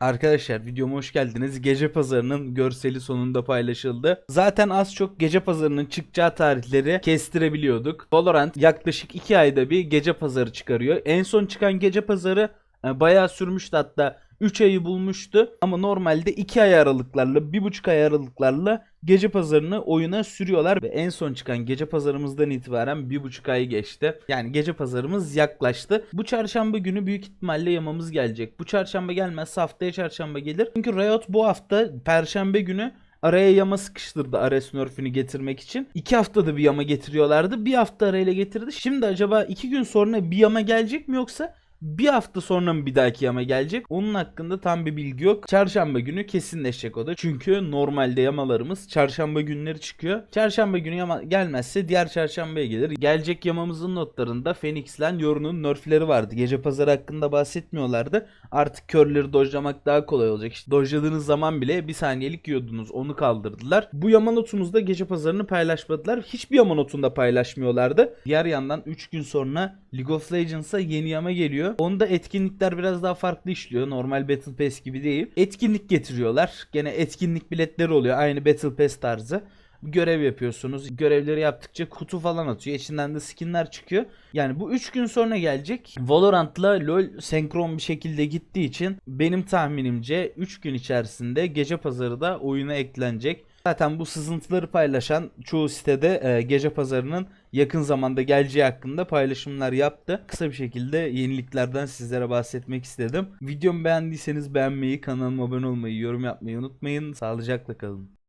Arkadaşlar videoma hoş geldiniz. Gece pazarının görseli sonunda paylaşıldı. Zaten az çok gece pazarının çıkacağı tarihleri kestirebiliyorduk. Valorant yaklaşık 2 ayda bir gece pazarı çıkarıyor. En son çıkan gece pazarı bayağı sürmüştü hatta 3 ayı bulmuştu. Ama normalde 2 ay aralıklarla 1,5 ay aralıklarla gece pazarını oyuna sürüyorlar. Ve en son çıkan gece pazarımızdan itibaren 1,5 ay geçti. Yani gece pazarımız yaklaştı. Bu çarşamba günü büyük ihtimalle yamamız gelecek. Bu çarşamba gelmezse haftaya çarşamba gelir. Çünkü Riot bu hafta perşembe günü araya yama sıkıştırdı Ares Nerf'ünü getirmek için. İki haftada bir yama getiriyorlardı. Bir hafta arayla getirdi. Şimdi acaba iki gün sonra bir yama gelecek mi yoksa bir hafta sonra mı bir dahaki yama gelecek? Onun hakkında tam bir bilgi yok. Çarşamba günü kesinleşecek o da. Çünkü normalde yamalarımız çarşamba günleri çıkıyor. Çarşamba günü yama gelmezse diğer çarşambaya gelir. Gelecek yamamızın notlarında Phoenix'len Yorun'un nerfleri vardı. Gece pazarı hakkında bahsetmiyorlardı. Artık körleri dojlamak daha kolay olacak. İşte dojladığınız zaman bile bir saniyelik yiyordunuz. Onu kaldırdılar. Bu yama notumuzda gece pazarını paylaşmadılar. Hiçbir yama notunda paylaşmıyorlardı. Diğer yandan 3 gün sonra League of Legends'a yeni yama geliyor. Onda etkinlikler biraz daha farklı işliyor. Normal Battle Pass gibi değil. Etkinlik getiriyorlar. Gene etkinlik biletleri oluyor. Aynı Battle Pass tarzı görev yapıyorsunuz. Görevleri yaptıkça kutu falan atıyor. İçinden de skinler çıkıyor. Yani bu 3 gün sonra gelecek. Valorant'la LoL senkron bir şekilde gittiği için benim tahminimce 3 gün içerisinde gece pazarı da oyuna eklenecek. Zaten bu sızıntıları paylaşan çoğu sitede e, gece pazarının yakın zamanda geleceği hakkında paylaşımlar yaptı. Kısa bir şekilde yeniliklerden sizlere bahsetmek istedim. Videomu beğendiyseniz beğenmeyi, kanalıma abone olmayı, yorum yapmayı unutmayın. Sağlıcakla kalın.